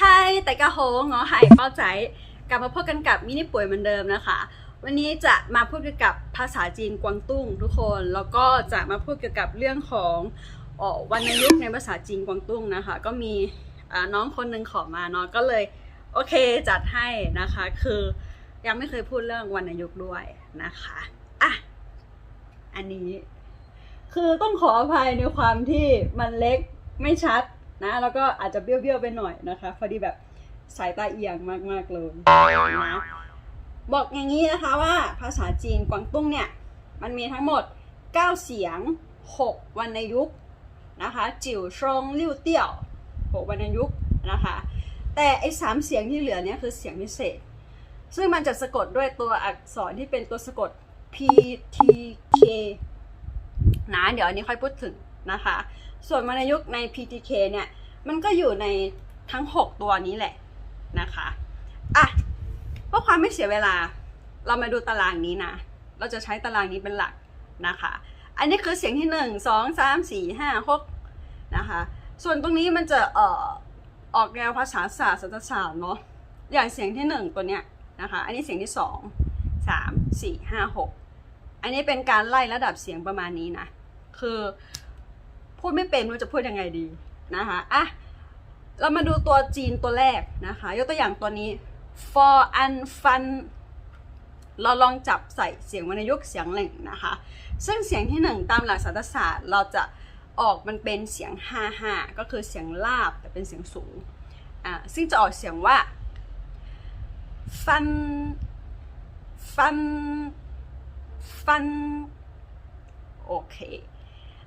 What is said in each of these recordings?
ไฮแต่กะโฮงอไฮเป้าใจ กลับมาพบกันกับมินิป่วยเหมือนเดิมนะคะ วันนี้จะมาพูดเกี่ยวกับภาษาจีนกวางตุ้งทุกคน แล้วก็จะมาพูดเกี่ยวกับเรื่องของออวรรณยุกต์ในภาษาจีนกวางตุ้งนะคะ ก็มีน้องคนหนึ่งขอมาเนาะก็เลยโอเคจัดให้นะคะ คือยังไม่เคยพูดเรื่องวรรณยุกต์ด้วยนะคะอะอันนี้ คือต้องขออภัยในความที่มันเล็กไม่ชัด นะแล้วก็อาจจะเบี้ยวๆไปหน่อยนะคะพอดีแบบสายตาเอียงมากๆเลยนะบอกอย่างนี้นะคะว่าภาษาจีนกวางตุ้งเนี่ยมันมีทั้งหมด 9 เสียง 6 วรรณยุกต์นะคะจิ๋วชงลิ้วเตี้ยว 6 วรรณยุกต์นะคะแต่ไอ้สามเสียงที่เหลือเนี่ยคือเสียงพิเศษ ซึ่งมันจะสะกดด้วยตัวอักษรที่เป็นตัวสะกด P T K นะเดี๋ยวอันนี้ค่อยพูดถึง นะคะ ส่วนวรรณยุกต์ใน PTK เนี่ย มันก็อยู่ในทั้ง 6 ตัวนี้แหละนะคะอะเพื่อความไม่เสียเวลา เรามาดูตารางนี้นะ เราจะใช้ตารางนี้เป็นหลักนะคะ อันนี้คือเสียงที่ 1 2 3 4 5 6นะคะ ส่วนตรงนี้มันจะเอ่อออกแนวภาษาศาสตร์ศาสตรศาสตร์เนาะ อย่างเสียงที่ 1 ตัวเนี้ยนะคะ อันนี้เสียงที่ 2 3 4 5 6 อันนี้เป็นการไล่ระดับเสียงประมาณนี้นะ คือ พูดไม่เป็นว่าจะพูดยังไงดีนะคะอะเรามาดูตัวจีนตัวแรกนะคะ ยกตัวอย่างตัวนี้ for and fun เราลองจับใส่เสียงวรรณยุกต์เสียงหนึ่งนะคะ ซึ่งเสียงที่หนึ่งตามหลักศาสตรศาสตร์ เราจะออกมันเป็นเสียง 5 5 ก็คือเสียงลาบแต่เป็นเสียงสูง อ่า ซึ่งจะออกเสียงว่า fun fun fun โอเค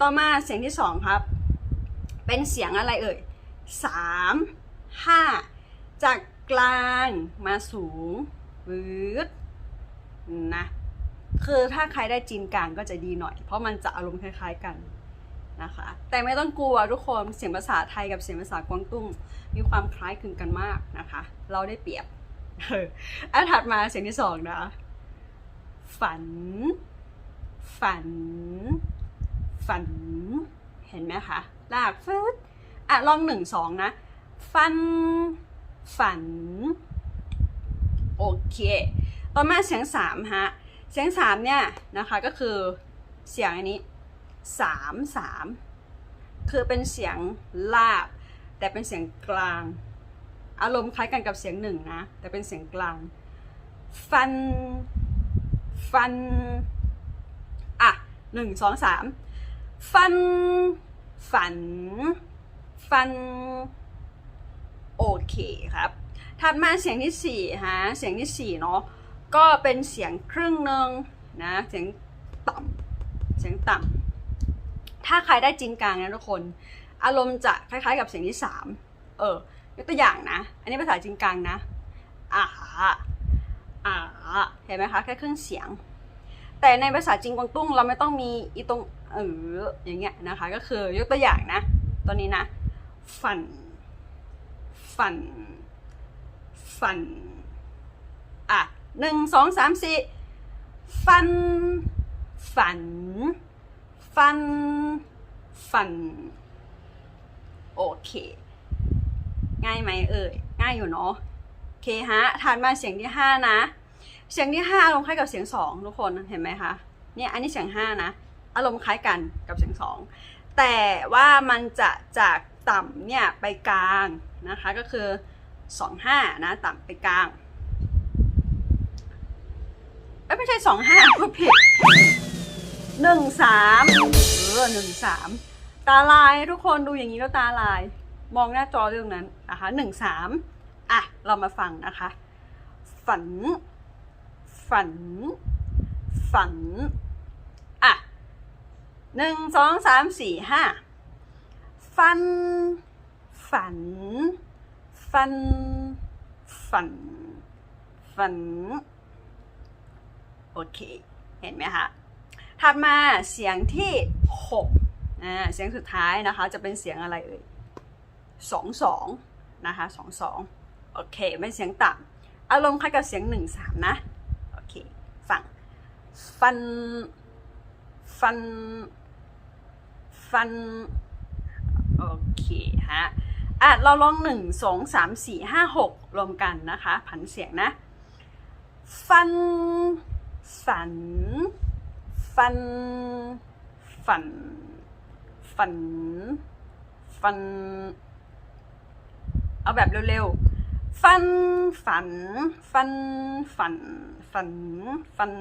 ต่อมาเสียงที่สองครับ เป็นเสียงอะไรเอ่ยสามห้าจากกลางมาสูงวืดนะคือถ้าใครได้จีนกลางก็จะดีหน่อย เพราะมันจะอารมณ์คล้าย ๆกันนะคะ แต่ไม่ต้องกลัวทุกคนเสียงภาษาไทยกับเสียงภาษากวางตุ้ง มีความคล้ายคลึงกันมากนะคะ เราได้เปรียบเอออันถัดมาเสียงที่สองนะ ฝัน ฝัน ฝัน เห็นไหมคะลากฟืดอะลองหนึ่งสองนะ ฟัน ฝัน โอเค ต่อมาเสียงสามฮะ เสียงสามเนี่ยนะคะก็คือเสียงอันนี้สามสามคือเป็นเสียงลาบ แต่เป็นเสียงกลาง อารมณ์คล้ายกันกับเสียงหนึ่งนะ แต่เป็นเสียงกลาง ฟัน ฟัน อะหนึ่งสองสาม ฟัน ฝัน ฟัน โอเคครับ ถัดมาเสียงที่สี่ฮะ เสียงที่สี่เนาะ ก็เป็นเสียงครึ่งหนึ่งนะ เสียงต่ำเสียงต่ำถ้าใครได้จีนกลางนะทุกคน อารมณ์จะคล้ายๆ กับเสียงที่สามเออยกตัวอย่างนะ อันนี้ภาษาจีนกลางนะอ่าอ่าเห็นไหมคะ แค่ครึ่งเสียง แต่ในภาษาจีนกวางตุ้งเราไม่ต้องมีอีตรง เอออย่างเงี้ยนะคะ ก็คือยกตัวอย่างนะตัวนี้นะ ฝัน ฝัน ฝัน อะหนึ่งสองสามสี่ฟัน ฝัน ฟัน ฝัน โอเค ง่ายไหมเอ่ยง่ายอยู่เนาะโอเคฮะถัดมาเสียงที่ห้านะ เสียงที่ห้าอารมณ์คล้ายกับเสียงสองทุกคนเห็นไหมคะเนี่ยอันนี้เสียงห้านะ อารมณ์คล้ายกันกับเสียงสองแต่ว่ามันจะจากต่ำเนี่ยไปกลางนะคะก็คือสองห้านะต่ำไปกลางเอ้ยไม่ใช่สองห้าพูดผิดหนึ่งสามเออหนึ่งสามตาลายทุกคนดูอย่างนี้แล้วตาลาย มองหน้าจอเรื่องนั้นนะคะหนึ่งสามอะ เรามาฟังนะคะ ฝัน ฝัน ฝัน หนึ่งสองสามสี่ห้าฟัน ฝัน ฟัน ฝัน ฝัน โอเค เห็นไหมคะ ถัดมาเสียงที่หกอ่าเสียงสุดท้ายนะคะ จะเป็นเสียงอะไรเอ่ยสองสองนะคะสองสองโอเค ไม่เสียงต่ำอารมณ์คล้ายกับเสียงหนึ่งสามนะ โอเค ฟัง ฟัน ฟัน ฟัน โอเคฮะอะเราลองหนึ่งสองสามสี่ห้าหกรวมกันนะคะ ผันเสียงนะ ฟัน ฝัน ฟัน ฝัน ฝัน ฟัน เอาแบบเร็วๆ ฟัน ฝัน ฟัน ฝัน ฝัน ฟัน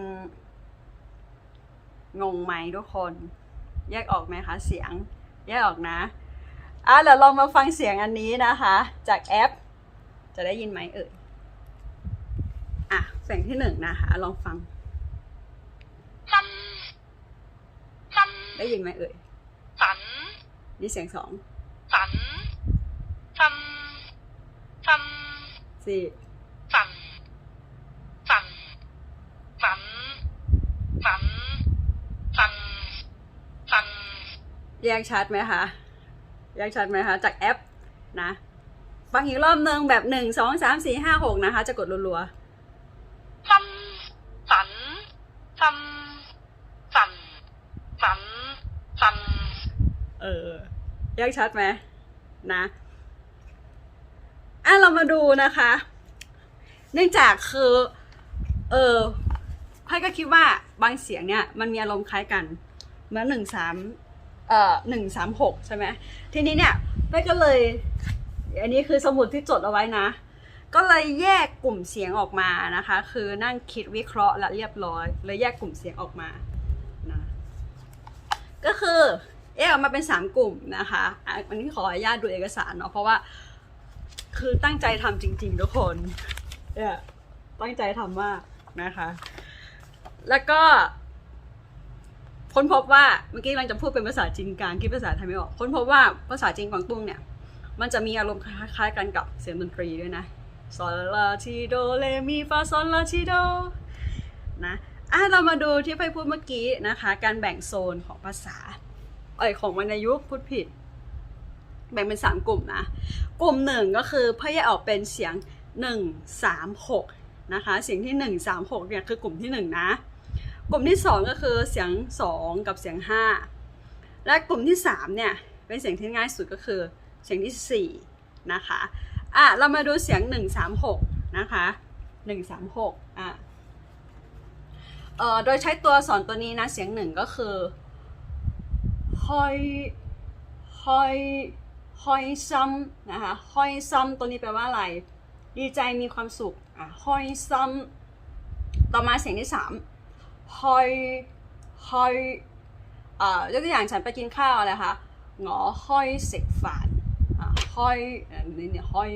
งงไหมทุกคน แยกออกไหมคะเสียง แยกออกนะอะเดี๋ยวลองมาฟังเสียงอันนี้นะคะ จากแอป จะได้ยินไหมเอ่ยอะเสียงที่หนึ่งนะคะ ลองฟังฟันฟันได้ยินไหมเอ่ยฝันนี่เสียงสองฝันฟันฟันสี่ ฝัน ฝัน ฝัน ฝัน ฝัน ฝัน แยกชัดไหมคะแยกชัดไหมคะจากแอปนะฟังอีกรอบนึงแบบหนึ่งสองสามสี่ห้าหกนะคะ จะกดรัวฟันฝันฟันฝันฝันฝันเออแยกชัดไหมนะอะเรามาดูนะคะ เนื่องจากคือเออไพ่ก็คิดว่าบางเสียงเนี่ย มันมีอารมณ์คล้ายกันเหมือนหนึ่งสาม เอ่อหนึ่งสามหกใช่ไหมทีนี้เนี่ยไพ่ก็เลย อันนี้คือสมุดที่จดเอาไว้นะ ก็เลยแยกกลุ่มเสียงออกมานะคะ คือนั่งคิดวิเคราะห์และเรียบร้อยเลยแยกกลุ่มเสียงออกมานะก็คือแยกออกมาเป็นสามกลุ่มนะคะอะอันนี้ขออนุญาตดูเอกสารเนาะเพราะว่า คือตั้งใจทำจริง ๆ ทุกคนเนี่ยตั้งใจทำมากนะคะ แล้วก็ ค้นพบว่าเมื่อกี้กำลังจะพูดเป็นภาษาจีนกลางคิดภาษาไทยไม่ออกค้นพบว่าภาษาจีนกวางตุ้งเนี่ยมันจะมีอารมณ์คล้ายๆกันกับเสียงดนตรีด้วยนะซอลลาทีโดเลมีฟาซอลลาทีโดนะอะเรามาดูที่ไปพูดเมื่อกี้นะคะ การแบ่งโซนของภาษาเอ้ยของวรรณยุกต์พูดผิด แบ่งเป็นสามกลุ่มนะ กลุ่มหนึ่งก็คือเพื่อแยกออกเป็นเสียงหนึ่งสามหกนะคะ เสียงที่หนึ่งสามหกเนี่ยคือกลุ่มที่หนึ่งนะ กลุ่มที่สองก็คือเสียงสองกับเสียงห้าและกลุ่มที่สามเนี่ย เป็นเสียงที่ง่ายสุดก็คือเสียงที่สี่นะคะอะเรามาดูเสียงหนึ่งสามหกนะคะหนึ่งสามหกอะเอ่อโดยใช้ตัวสอนตัวนี้นะเสียงหนึ่งก็คือฮอยฮอยฮอยซัมนะคะฮอยซัมตัวนี้แปลว่าอะไร ดีใจมีความสุขอะฮอยซัมต่อมาเสียงที่สาม ฮอยฮอยอ่ายกตัวอย่างฉันไปกินข้าวอะไรคะหงอฮอยเสกฝานอะฮอยอันนี้เนี่ยฮอย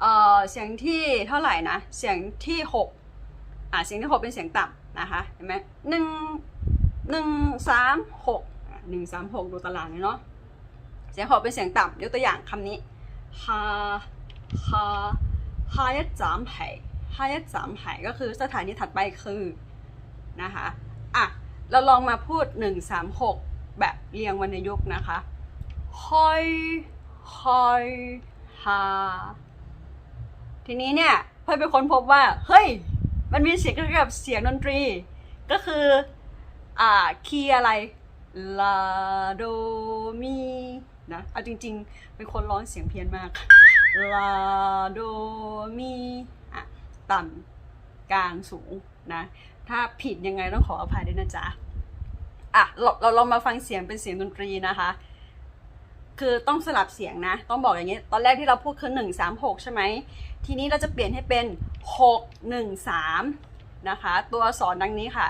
เอ่อเสียงที่เท่าไหร่นะ เสียงที่หกอะเสียงที่หกเป็นเสียงต่ำนะคะเห็นไหมหนึ่งหนึ่งสามหกหนึ่งสามหกดูตารางเลยเนาะเสียงหอบเป็นเสียงต่ำยกตัวอย่างคำนี้ฮาฮาฮายะจามไห่ฮายะจามไห่ก็คือสถานีถัดไปคือ นะคะอะเราลองมาพูด 1 3 6 แบบเรียงวรรณยุกต์นะคะฮอยฮอยฮาทีนี้เนี่ยเพื่อนเป็นคนพบว่า เฮ้ย มันมีเสียงเกี่ยวกับเสียงดนตรี ก็คือ อ่า คีย์อะไรลาโดมีนะ เอาจริงๆ เป็นคนร้องเสียงเพี้ยนมากลาโดมีอะต่ำกลางสูงนะ ถ้าผิดยังไงต้องขออภัยด้วยนะจ๊ะอะเราเราลองมาฟังเสียงเป็นเสียงดนตรีนะคะ คือต้องสลับเสียงนะ ต้องบอกอย่างนี้ ตอนแรกที่เราพูดคือหนึ่งสามหกใช่ไหม ทีนี้เราจะเปลี่ยนให้เป็นหกหนึ่งสามนะคะ ตัวอักษรดังนี้ค่ะ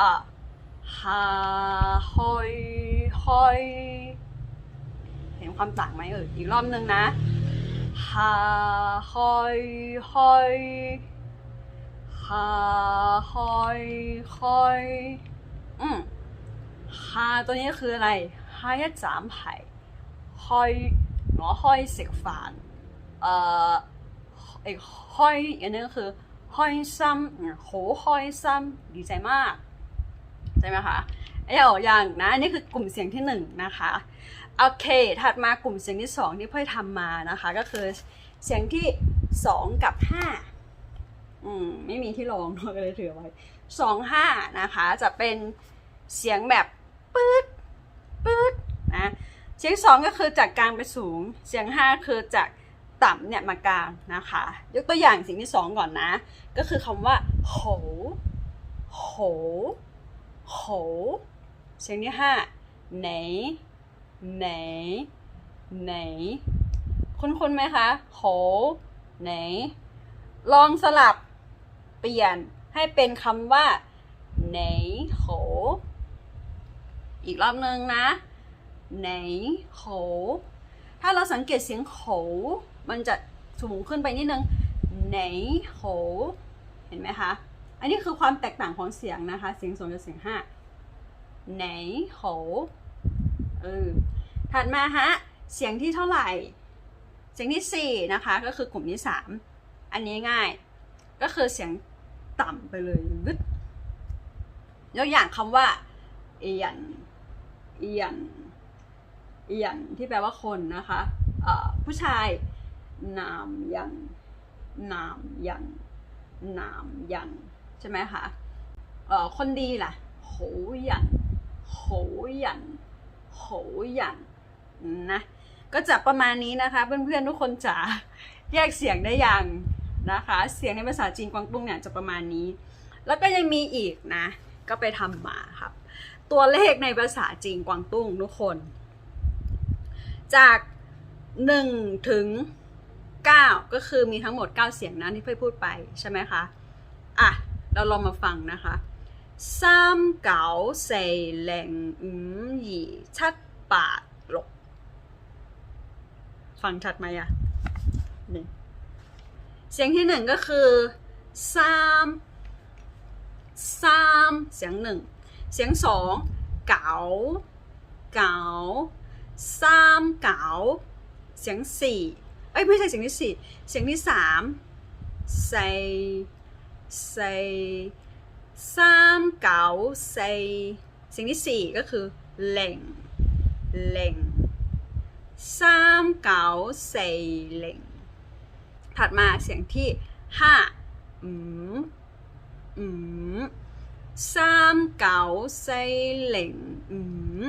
อะฮาฮอยฮอยเห็นความต่างไหมเอ่ยอีกรอบนึงนะฮาฮอยฮอย ฮาฮอยฮอยอืมฮาตัวนี้คืออะไรฮายะจามไห่ฮอยหนอฮอยเสกฝานเอ่อไอ้ฮอยอีกอันนึงก็คือฮอยซัมโหฮอยซัมดีใจมากใช่ไหมคะไอ้ออย่างนะอันนี่คือกลุ่มเสียงที่หนึ่งนะคะโอเคถัดมากลุ่มเสียงที่สองที่พ่อยทำมานะคะก็คือเสียงที่สองกับห้า อืมไม่มีที่รองเราก็เลยถือไว้สองห้านะคะ จะเป็นเสียงแบบปื๊ดปื๊ดนะเสียงสองก็คือจากกลางไปสูง เสียงห้าคือจากต่ำเนี่ยมากลางนะคะ ยกตัวอย่างเสียงที่สองก่อนนะ ก็คือคำว่าโหโหโหเสียงที่ห้าไหนไหนไหนคุ้นๆไหมคะโหไหนลองสลับ เปลี่ยนให้เป็นคำว่าไหนโหอีกรอบนึงนะไหนโหถ้าเราสังเกตเสียงโหมันจะสูงขึ้นไปนิดนึงไหนโหเห็นไหมคะ อันนี้คือความแตกต่างของเสียงนะคะ เสียงสองกับเสียงห้าไหนโหเออถัดมาฮะ เสียงที่เท่าไหร่ เสียงที่สี่นะคะ ก็คือกลุ่มที่สามอันนี้ง่าย ก็คือเสียงต่ำไปเลยลึดยกอย่างคำว่าเอียนเอียนเอียนที่แปลว่าคนนะคะผู้ชายนามยันนามยันนามยันใช่ไหมคะคนดีล่ะโหยันโหยันโหยันนะก็จะประมาณนี้นะคะ เพื่อนๆทุกคนจะแยกเสียงได้ยัง นะคะ เสียงในภาษาจีนกวางตุ้งเนี่ยจะประมาณนี้ แล้วก็ยังมีอีกนะ ก็ไปทำมาครับ ตัวเลขในภาษาจีนกวางตุ้งทุกคน จาก 1 ถึง 9 ก็คือมีทั้งหมด 9 เสียงนะที่เพื่อพูดไปใช่ไหมคะ อะ เราลองมาฟังนะคะสามเก้าสี่หลงห้าสี่ดปาดหลกฟังชัดไหมอะหนึ่ง เสียงที่หนึ่งก็คือสามสามเสียงหนึ่ง เสียงสองเก๋าเก๋าสามเก๋าเสียงสี่เอ้ยไม่ใช่เสียงที่สี่เสียงที่สามสี่สี่สามเก๋าสี่เสียงที่สี่ก็คือเหล่งเหล่งสามเก๋าสี่เหล่ง ถัดมาเสียงที่ห้าอืมอืมสามเก๋าไซเหล่งอืม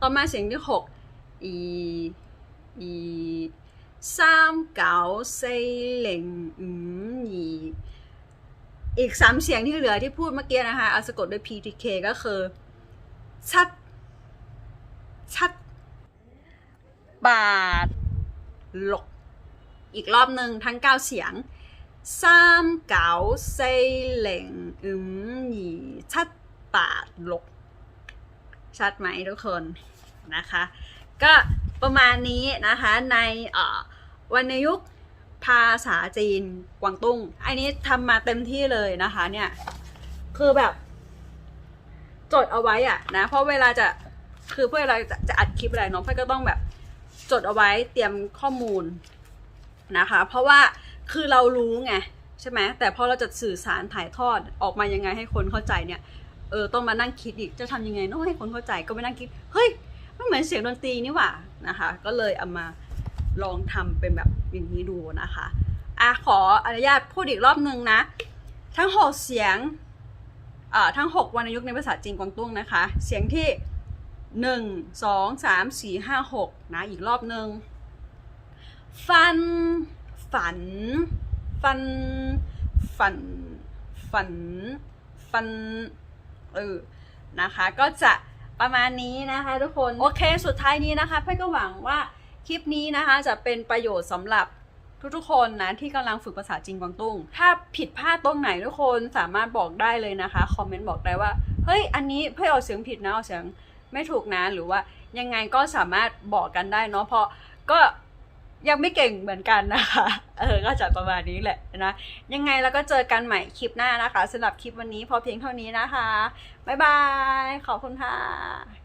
ต่อมาเสียงที่หกอีอีสามเก๋าไซเหล่งอืมอีอีกสามเสียงที่เหลือที่พูดเมื่อกี้นะคะเอาสะกดด้วย PTK ก็คือ ชัด ชัด บาดหลก อีกรอบหนึ่งทั้ง 9 เสียงสามเก้าสี่หนึ่งอึมหยีชัดปาดลกชัดไหมทุกคนนะคะ ก็ประมาณนี้นะคะในวันยุคภาษาจีนกวางตุ้ง อันนี้ทำมาเต็มที่เลยนะคะเนี่ยคือแบบ จดเอาไว้อะนะเพราะเวลาจะคือเพื่อเราจะจะอัดคลิปอะไรเนาะเพื่อก็ต้องแบบจดเอาไว้เตรียมข้อมูล นะคะ เพราะว่าคือเรารู้ไงใช่ไหมแต่พอเราจะสื่อสารถ่ายทอดออกมายังไงให้คนเข้าใจเนี่ยเออต้องมานั่งคิดอีกจะทำยังไงเนาะให้คนเข้าใจก็ไปนั่งคิดเฮ้ยมันเหมือนเสียงดนตรีนี่หว่านะคะ ก็เลยเอามาลองทำเป็นแบบอย่างนี้ดูนะคะอะขออนุญาตพูดอีกรอบนึงนะ ทั้งหกเสียงอ่าทั้งหกวรรณยุกต์ในภาษาจีนกวางตุ้งนะคะ เสียงที่หนึ่งสองสามสี่ห้าหกนะอีกรอบนึง ฟัน ฝัน ฟัน ฝัน ฝัน ฟัน เออ นะคะ ก็จะประมาณนี้นะคะทุกคน โอเค สุดท้ายนี้นะคะเพื่อก็หวังว่าคลิปนี้นะคะจะเป็นประโยชน์สำหรับทุกๆคนนะที่กำลังฝึกภาษาจีนกวางตุ้ง ถ้าผิดพลาดตรงไหนทุกคนสามารถบอกได้เลยนะคะ คอมเมนต์บอกได้ว่า เฮ้ย อันนี้เพื่อเอาเสียงผิดนะเอาเสียงไม่ถูกนะ หรือว่ายังไงก็สามารถบอกกันได้เนาะ เพราะก็ ยังไม่เก่งเหมือนกันนะคะ เออ ก็จะประมาณนี้แหละนะ ยังไงแล้วก็เจอกันใหม่คลิปหน้านะคะสำหรับคลิปวันนี้พอเพียงเท่านี้นะคะ บ๊ายบาย ขอบคุณค่ะ